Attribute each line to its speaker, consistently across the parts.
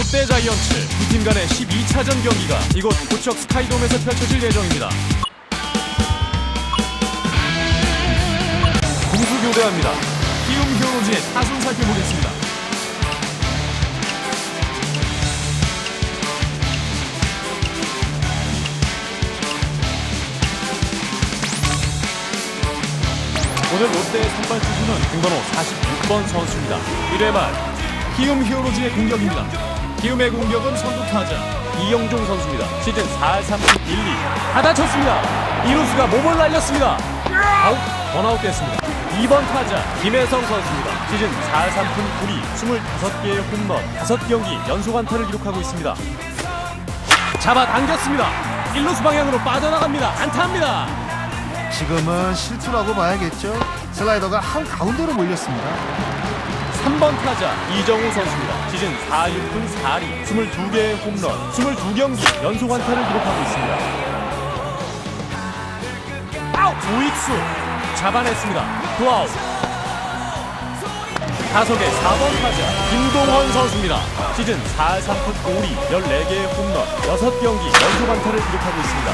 Speaker 1: 롯데 자이언츠 두 팀 간의 12차전 경기가 이곳 고척 스카이돔에서 펼쳐질 예정입니다. 공수 교대합니다. 키움 히어로즈의 타순 살펴보겠습니다. 오늘 롯데의 선발 투수는 등번호 46번 선수입니다. 1회 말 키움 히어로즈의 공격입니다. 키움의 공격은 선두 타자 이영종 선수입니다. 시즌 4할 3푼 1리 받아쳤습니다. 이루수가 몸을 날렸습니다. 아웃 원아웃 됐습니다. 2번 타자 김혜성 선수입니다. 시즌 4할 3푼 9리 25개의 홈런 5경기 연속 안타를 기록하고 있습니다. 잡아당겼습니다. 1루수 방향으로 빠져나갑니다. 안타입니다.
Speaker 2: 지금은 실투라고 봐야겠죠. 슬라이더가 한 가운데로 몰렸습니다.
Speaker 1: 3번 타자 이정우 선수입니다. 시즌 4, 6분 4리 22개의 홈런 22경기 연속 안타를 기록하고 있습니다. 아웃! 우익수 잡아냈습니다. 투아웃 타석의 4번 타자 김동원 선수입니다. 시즌 4, 3푼 5리 14개의 홈런 6경기 연속 안타를 기록하고 있습니다.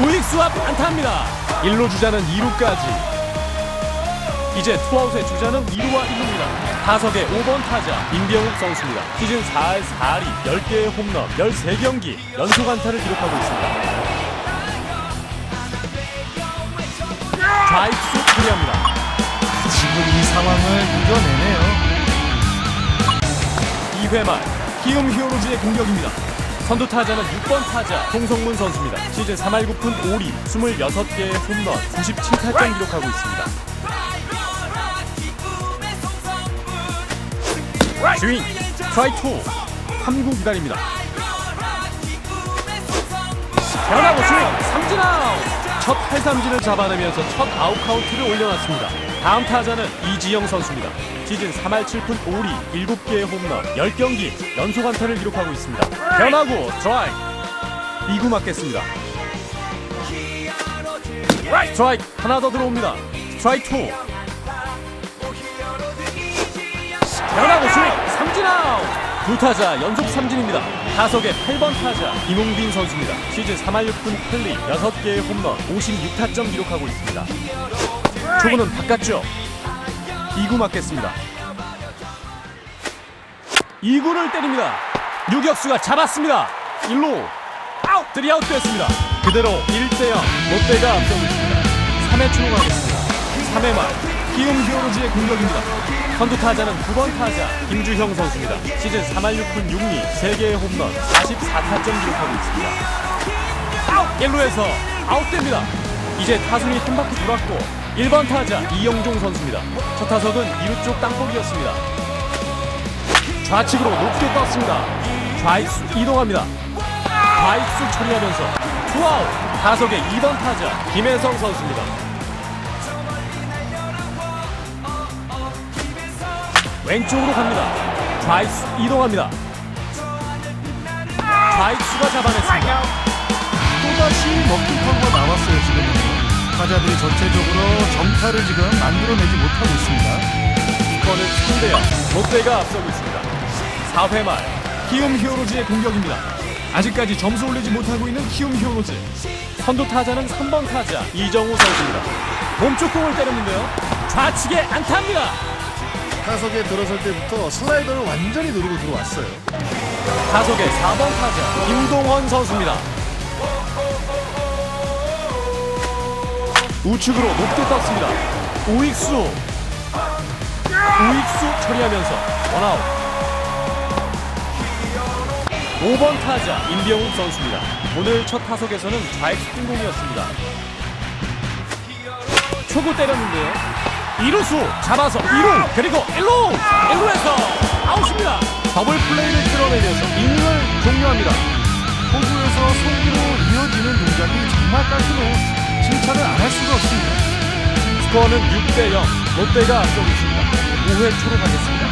Speaker 1: 우익수 앞 안타입니다. 1루 주자는 2루까지 이제 투아웃의 주자는 2루와 1루입니다. 타석의 5번 타자 임병욱 선수입니다. 시즌 4할 4리 10개의 홈런 13경기 연속 안타를 기록하고 있습니다. 좌익수 처리합니다.
Speaker 2: 지금 이 상황을 이겨내네요.
Speaker 1: 2회 말 키움 히어로즈의 공격입니다. 선두 타자는 6번 타자 송성문 선수입니다. 시즌 3할 9푼 5리 26개의 홈런 97타점 기록하고 있습니다. 스윙 트라이 투 3구 기다립니다. 변하고 스윙 삼진 아웃 첫 탈삼진을 잡아내면서 첫 아웃 카운트를 올려놨습니다. 다음 타자는 이지영 선수입니다. 시즌 3할 7푼 5리 7개의 홈런 10경기 연속 안타를 기록하고 있습니다. 변하고 스트라이크 2구 맞겠습니다. 스트라이크 하나 더 들어옵니다. 스트라이크 2 변하고 스윙 삼진 아웃. 두 타자 연속 삼진입니다. 타석의 8번 타자 김웅빈 선수입니다. 시즌 3할 6분 8리 6개의 홈런 56타점 기록하고 있습니다. 초구는 바깥쪽. 2구 맞겠습니다. 2구를 때립니다. 유격수가 잡았습니다. 1루. 아웃. 3아웃 됐습니다. 그대로 1대0 롯데가 앞서고 있습니다. 3회 출루하겠습니다. 3회 말. 키움 히어로즈의 공격입니다 선두 타자는 9번 타자 김주형 선수입니다. 시즌 3할 6푼 6리 3개의 홈런 44타점 기록하고 있습니다. 아웃! 1루에서 아웃됩니다. 이제 타순이 한 바퀴 돌았고 1번 타자 이영종 선수입니다. 첫 타석은 2루 쪽 땅볼이었습니다. 좌측으로 높게 떴습니다. 좌익수 이동합니다. 좌익수 처리하면서 투아웃 타석의 2번 타자 김혜성 선수입니다. 왼쪽으로 갑니다. 좌익수 이동합니다. 좌익수가 잡아냈습니다.
Speaker 2: 또다시 먹힌 타구가 나왔어요, 지금은. 타자들이 전체적으로 정타를 지금 만들어내지 못하고 있습니다.
Speaker 1: 스코어는 3대0 롯데가 앞서고 있습니다. 4회 말 키움 히어로즈의 공격입니다. 아직까지 점수 올리지 못하고 있는 키움 히어로즈. 선두 타자는 3번 타자 이정우 선수입니다. 몸쪽 공을 때렸는데요. 좌측에 안타입니다.
Speaker 2: 타석에 들어설 때부터 슬라이더를 완전히 누르고 들어왔어요.
Speaker 1: 타석의 4번 타자 김동원 선수입니다. 우측으로 높게 떴습니다. 우익수 우익수 처리하면서 원아웃 5번 타자 임병욱 선수입니다. 오늘 첫 타석에서는 좌익수 뜬공이었습니다. 초구 때렸는데요. 2루수 잡아서 2루 그리고 1루 1루에서 아웃입니다. 더블 플레이를 끌어내면서 이닝을 종료합니다.
Speaker 2: 호구에서 송구로 이어지는 동작이 정말 깔끔해요. 칭찬을 안 할 수가 없습니다.
Speaker 1: 스코어는 6대 0 롯데가 앞서고 있습니다. 5회 초로 가겠습니다.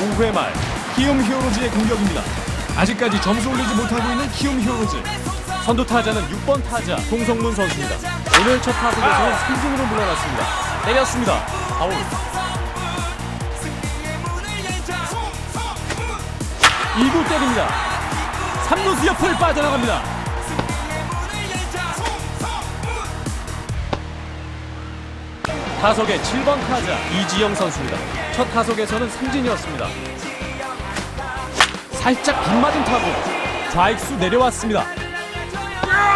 Speaker 1: 5회 말 키움 히어로즈의 공격입니다. 아직까지 점수 올리지 못하고 있는 키움 히어로즈. 선두 타자는 6번 타자 송성문 선수입니다. 오늘 첫 타석에서는 삼진으로 물러났습니다. 때렸습니다. 파울. 2구 때립니다. 3루수 옆을 빠져나갑니다. 타석의 7번 타자 이지영 선수입니다. 첫 타석에서는 삼진이었습니다. 살짝 빗맞은 타구 좌익수 내려왔습니다.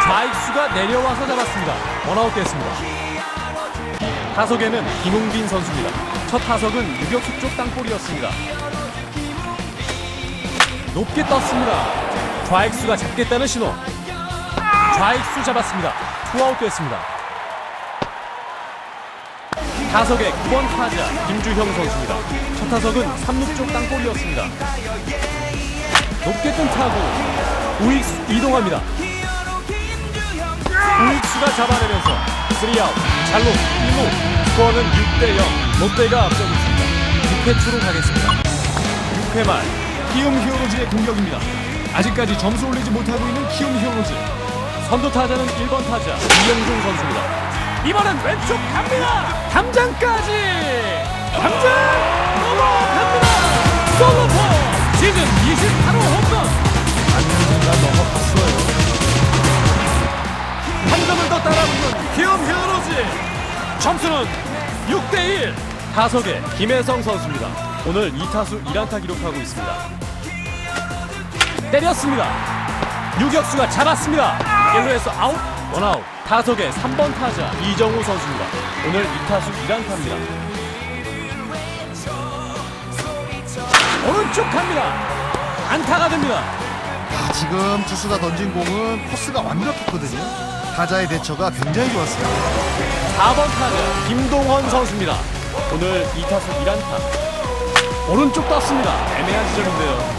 Speaker 1: 좌익수가 내려와서 잡았습니다. 원아웃 됐습니다. 타석에는 김웅빈 선수입니다. 첫 타석은 유격수 쪽 땅볼이었습니다. 높게 떴습니다. 좌익수가 잡겠다는 신호. 좌익수 잡았습니다. 투아웃 됐습니다. 타석의 9번 타자 김주형 선수입니다. 첫 타석은 3루 쪽 땅볼이었습니다. 높게 뜬 타구 우익수 이동합니다. 우익수가 잡아내면서 3아웃 잘로 1루 스코어는 6대0 롯데가 앞서고 있습니다. 6회 초로 가겠습니다. 6회 말 키움 히어로즈의 공격입니다. 아직까지 점수 올리지 못하고 있는 키움 히어로즈 선두 타자는 1번 타자 이영종 선수입니다. 이번엔 왼쪽 갑니다. 담장까지 담장 넘어갑니다. 솔로포 시즌 28호 홈런 넘어갔어요. 한 키움 히어로즈 점수는 6대1 타석의 김혜성 선수입니다. 오늘 2타수 1안타 기록하고 있습니다. 때렸습니다. 유격수가 잡았습니다. 1루에서 아웃 원아웃. 타석의 3번 타자 이정우 선수입니다. 오늘 2타수 1안타입니다. 오른쪽 갑니다. 안타가 됩니다.
Speaker 2: 아, 지금 투수가 던진 공은 코스가 완벽했거든요. 타자의 대처가 굉장히 좋았어요.
Speaker 1: 4번 타자 김동원 선수입니다. 오늘 2타수 1안타. 오른쪽 떴습니다. 애매한 지점인데요.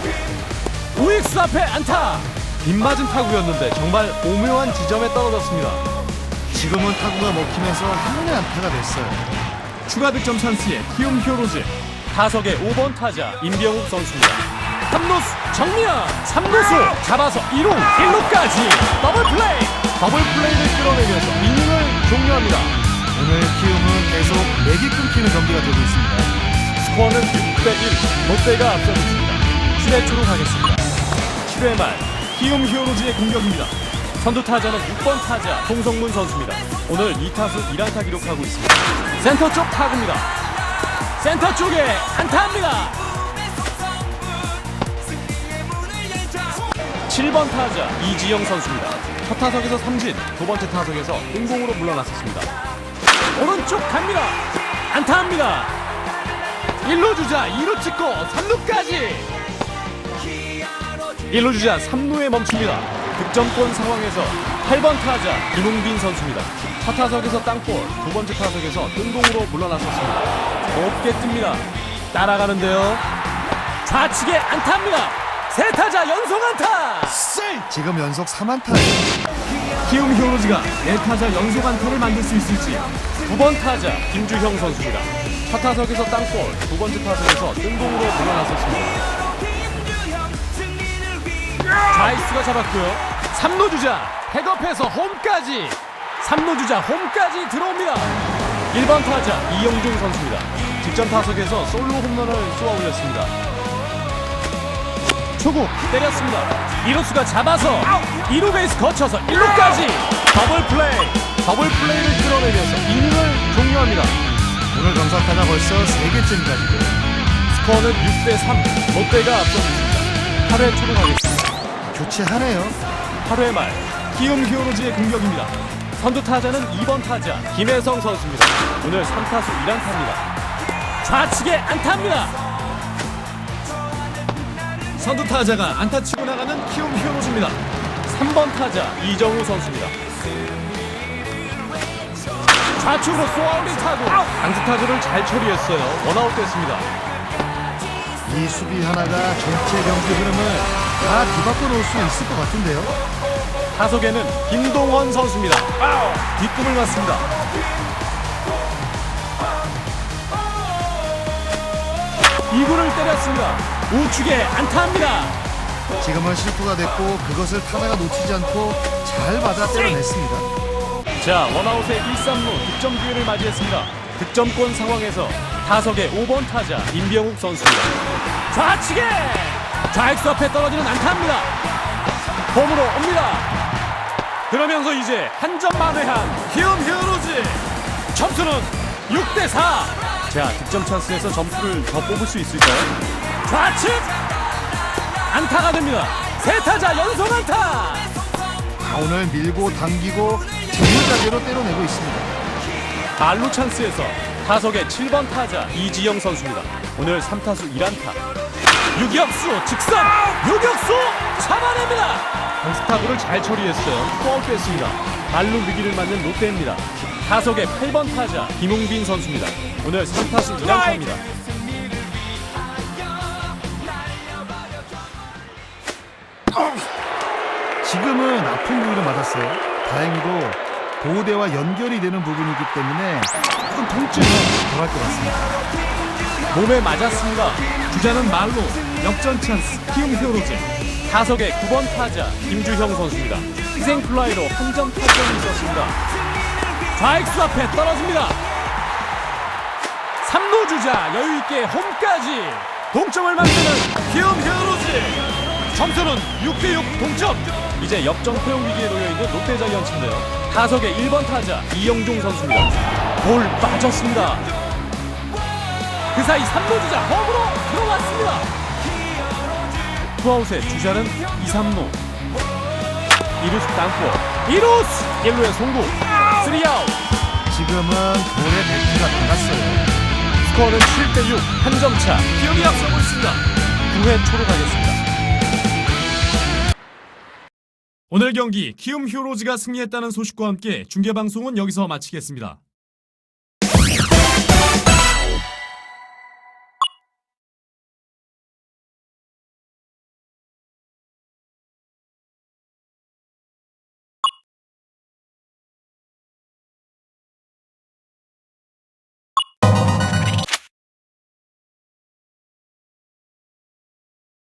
Speaker 1: 우익수 앞에 안타. 빗맞은 타구였는데 정말 오묘한 지점에 떨어졌습니다.
Speaker 2: 지금은 타구가 먹히면서 한문의 안타가 됐어요.
Speaker 1: 추가 득점 찬스에 키움 히어로즈. 타석의 5번 타자 임병욱 선수입니다. 3루수 정미야 3루수 잡아서 2루 1루까지 더블 플레이 더블 플레이를 끌어내면서 이닝을 종료합니다.
Speaker 2: 오늘 키움은 계속 맥이 끊기는 경기가 되고 있습니다.
Speaker 1: 스코어는 6대1 롯데가 앞서고 있습니다. 7회 초로 가겠습니다. 7회 말 키움 히어로즈의 공격입니다. 선두 타자는 6번 타자 송성문 선수입니다. 오늘 2타수 1안타 기록하고 있습니다. 센터 쪽 타구입니다. 센터 쪽에 안타합니다. 7번 타자 이지영 선수입니다 첫 타석에서 삼진 두 번째 타석에서 뜬공으로 물러났었습니다. 오른쪽 갑니다. 안타합니다. 1루 주자 2루 찍고 3루까지. 1루 주자 3루에 멈춥니다. 득점권 상황에서 8번 타자 김웅빈 선수입니다. 첫 타석에서 땅볼 두 번째 타석에서 뜬공으로 물러났었습니다. 높게 뜹니다. 따라가는데요. 좌측에 안타입니다 세 타자 연속 안타
Speaker 2: 지금 연속 3안타예요.
Speaker 1: 키움 히어로즈가 네 타자 연속 안타를 만들 수 있을지 두 번 타자 김주형 선수입니다. 첫 타석에서 땅볼, 두 번째 타석에서 뜬공으로 물러났었습니다. 좌익수가 잡았고요. 3루 주자 백업해서 홈까지 3루 주자 홈까지 들어옵니다. 1번 타자 이영종 선수입니다. 직전 타석에서 솔로 홈런을 쏘아 올렸습니다. 초구 때렸습니다. 이루수가 잡아서 2루 베이스 거쳐서 1루까지 더블 플레이 더블 플레이를 끌어내면서 이닝을 종료합니다.
Speaker 2: 오늘 경사타가 벌써 3개째입니다.
Speaker 1: 스코어는 6대3 롯데가 앞서고 있습니다. 8회 초로 가겠습니다.
Speaker 2: 교체하네요.
Speaker 1: 8회 말 키움 히어로즈의 공격입니다. 선두 타자는 2번 타자 김혜성 선수입니다. 오늘 3타수 1안타입니다. 좌측에 안타입니다. 선두 타자가 안타 치고 나가는 키움 히어로즈입니다. 3번 타자 이정우 선수입니다. 좌측으로 쏘아올린 타구 강수 타구를 잘 처리했어요. 원아웃 됐습니다.
Speaker 2: 이 수비 하나가 전체 경기 흐름을 다 뒤바꿔 놓을 수 있을 것 같은데요.
Speaker 1: 타석에는 김동원 선수입니다. 뒷꿈을 맞습니다. 이구를 때렸습니다. 우측에 안타합니다.
Speaker 2: 지금은 실수가 됐고 그것을 타자가 놓치지 않고 잘 받아 때려냈습니다.
Speaker 1: 자 원아웃의 1, 3루 득점 기회를 맞이했습니다. 득점권 상황에서 타석의 5번 타자 임병욱 선수입니다. 좌측에 좌익수 앞에 떨어지는 안타입니다. 홈으로 옵니다. 그러면서 이제 한 점 만회한 키움 히어로즈. 점수는 6대 4. 자, 득점 찬스에서 점수를 더 뽑을 수 있을까요? 좌측 안타가 됩니다. 세 타자 연속 안타.
Speaker 2: 아, 오늘 밀고 당기고 정밀자재로 때려내고 있습니다.
Speaker 1: 말루 찬스에서 타석의 7번 타자 이지영 선수입니다. 오늘 3타수 1안타. 유격수 직선 유격수 잡아냅니다. 스타구를 잘 처리했어요. 투아웃 됐습니다. 말루 위기를 맞는 롯데입니다. 타석의 8번 타자 김웅빈 선수입니다. 오늘 3타수 1안타입니다.
Speaker 2: 지금은 아픈 부위를 맞았어요. 다행히도 보호대와 연결이 되는 부분이기 때문에 조금 통증은 덜할 것 같습니다.
Speaker 1: 몸에 맞았습니다. 주자는 말로 역전 찬스 키움 히어로즈. 타석의 9번 타자 김주형 선수입니다. 희생 플라이로 한 점 타점이 있었습니다. 좌익수 앞에 떨어집니다. 3루 주자 여유 있게 홈까지 동점을 만드는 키움 히어로즈. 점수는 6대6 동점. 이제 역전 포용 위기에 놓여 있는 롯데 자이언츠인데요. 타석의 1번 타자 이영종 선수입니다. 볼 빠졌습니다. 그 사이 3루 주자 홈으로 들어왔습니다. 투아웃의 주자는 2, 3루. 2루수 땅볼 2루수 1루의 송구. 3아웃.
Speaker 2: 지금은 볼에 배트가 나갔어요.
Speaker 1: 스코어는 7대6 한 점 차. 기억이 앞서고 있습니다. 9회 초로 가겠습니다. 오늘 경기 키움 히어로즈가 승리했다는 소식과 함께 중계방송은 여기서 마치겠습니다